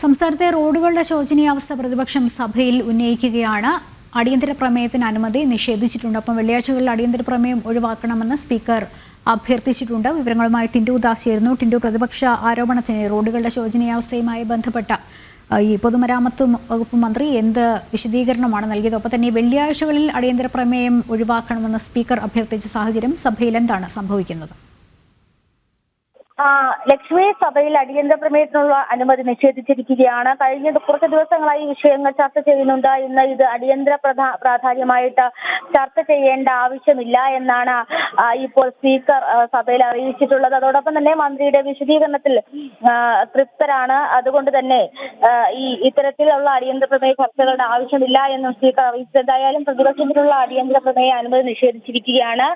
സംസ്ഥാനത്തെ റോഡുകളുടെ ശോചനീയാവസ്ഥ പ്രതിപക്ഷം സഭയിൽ ഉന്നയിക്കുകയാണ്. അടിയന്തര പ്രമേയത്തിന് അനുമതി നിഷേധിച്ചിട്ടുണ്ട്. അപ്പം വെള്ളിയാഴ്ചകളിൽ അടിയന്തര പ്രമേയം ഒഴിവാക്കണമെന്ന് സ്പീക്കർ അഭ്യർത്ഥിച്ചിട്ടുണ്ട്. വിവരങ്ങളുമായി ടിൻഡു ദാസ് ചേരുന്നു. ടിൻഡു പ്രതിപക്ഷ ആരോപണത്തിന് റോഡുകളുടെ ശോചനീയാവസ്ഥയുമായി ബന്ധപ്പെട്ട ഈ പൊതുമരാമത്ത് വകുപ്പ് മന്ത്രി എന്ത് വിശദീകരണമാണ് നൽകിയത്? ഒപ്പം തന്നെ വെള്ളിയാഴ്ചകളിൽ അടിയന്തര പ്രമേയം ഒഴിവാക്കണമെന്ന് സ്പീക്കർ അഭ്യർത്ഥിച്ച സാഹചര്യം സഭയിൽ എന്താണ് സംഭവിക്കുന്നത്? ലക്ഷ്മി സഭയിൽ അടിയന്തര പ്രമേയത്തിനുള്ള അനുമതി നിഷേധിച്ചിരിക്കുകയാണ്. കഴിഞ്ഞ കുറച്ച് ദിവസങ്ങളായി ഈ വിഷയങ്ങൾ ചർച്ച ചെയ്യുന്നുണ്ട്. ഇന്ന് ഇത് അടിയന്തര പ്രാധാന്യമായിട്ട് ചർച്ച ചെയ്യേണ്ട ആവശ്യമില്ല എന്നാണ് ഇപ്പോൾ സ്പീക്കർ സഭയിൽ അറിയിച്ചിട്ടുള്ളത്. അതോടൊപ്പം തന്നെ മന്ത്രിയുടെ വിശദീകരണത്തിൽ തൃപ്തരാണ്. അതുകൊണ്ട് തന്നെ ഈ ഇത്തരത്തിലുള്ള അടിയന്തര പ്രമേയ ചർച്ചകളുടെ ആവശ്യമില്ല എന്നും സ്പീക്കർ അറിയിച്ചു എന്തായാലും പ്രതിപക്ഷത്തിലുള്ള അടിയന്തര പ്രമേയ അനുമതി നിഷേധിച്ചിരിക്കുകയാണ്.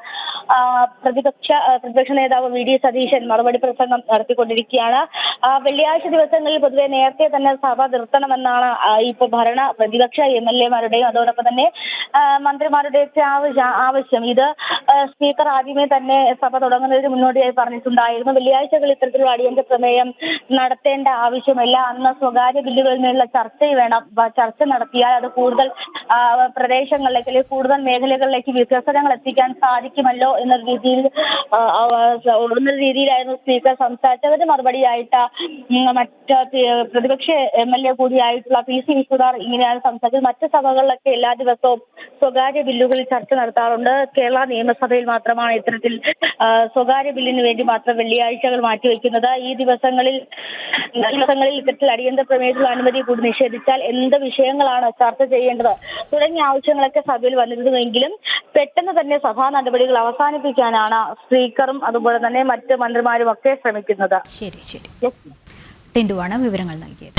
പ്രതിപക്ഷ പ്രതിപക്ഷ നേതാവ് വി ഡി സതീശൻ മറുപടി പ്രസംഗം നടത്തിക്കൊണ്ടിരിക്കുകയാണ്. വെള്ളിയാഴ്ച ദിവസങ്ങളിൽ പൊതുവെ നേരത്തെ തന്നെ സഭ നിർത്തണമെന്നാണ് ഇപ്പൊ ഭരണ പ്രതിപക്ഷ എം എൽ എമാരുടെയും അതോടൊപ്പം തന്നെ മന്ത്രിമാരുടെ ആവശ്യം ഇത് സ്പീക്കർ ആദ്യമേ തന്നെ സഭ തുടങ്ങുന്നതിന് മുന്നോടിയായി പറഞ്ഞിട്ടുണ്ടായിരുന്നു. വെള്ളിയാഴ്ചകളിൽ ഇത്തരത്തിലുള്ള അടിയന്തര പ്രമേയം നടത്തേണ്ട ആവശ്യമില്ല. അന്ന് സ്വകാര്യ ബില്ലുകളിൽ നിന്നുള്ള ചർച്ച വേണം. ചർച്ച നടത്തിയാൽ അത് കൂടുതൽ പ്രദേശങ്ങളിലേക്ക് അല്ലെങ്കിൽ കൂടുതൽ മേഖലകളിലേക്ക് വികസനങ്ങൾ എത്തിക്കാൻ സാധിക്കുമല്ലോ എന്ന രീതിയിൽ ആ, രീതിയിലായിരുന്നു സ്പീക്കർ സംസാരിച്ചത്. അതിന് മറുപടിയായിട്ട് മറ്റ് പ്രതിപക്ഷ എം എൽ എ കൂടിയായിട്ടുള്ള പി സി വിശ്വനാഥ് ഇങ്ങനെയാണ് സംസാരിച്ചത്. മറ്റ് സഭകളിലൊക്കെ എല്ലാ ദിവസവും സ്വകാര്യ ബില്ലുകളിൽ ചർച്ച നടത്താറുണ്ട്. കേരള നിയമസഭയിൽ മാത്രമാണ് ഇത്തരത്തിൽ സ്വകാര്യ ബില്ലിന് വേണ്ടി മാത്രം വെള്ളിയാഴ്ചകൾ മാറ്റിവെക്കുന്നത്. ഈ ദിവസങ്ങളിൽ ദിവസങ്ങളിൽ ഇത്തരത്തിൽ അടിയന്തര പ്രമേയത്തിൽ അനുമതി കൂടി നിഷേധിച്ചാൽ എന്ത് വിഷയങ്ങളാണ് ചർച്ച ചെയ്യേണ്ടത്? തുടങ്ങിയ ആവശ്യങ്ങളൊക്കെ സഭയിൽ വന്നിരുന്നുവെങ്കിലും പെട്ടെന്ന് തന്നെ സഭാ നടപടികൾ അവസാനിപ്പിക്കാനാണ് സ്പീക്കറും അതുപോലെ തന്നെ മറ്റ് മന്ത്രിമാരും ഒക്കെ ശ്രമിക്കുന്നത്. ശരി ശരി. ടിൻഡുവാണ് വിവരങ്ങൾ നൽകിയത്.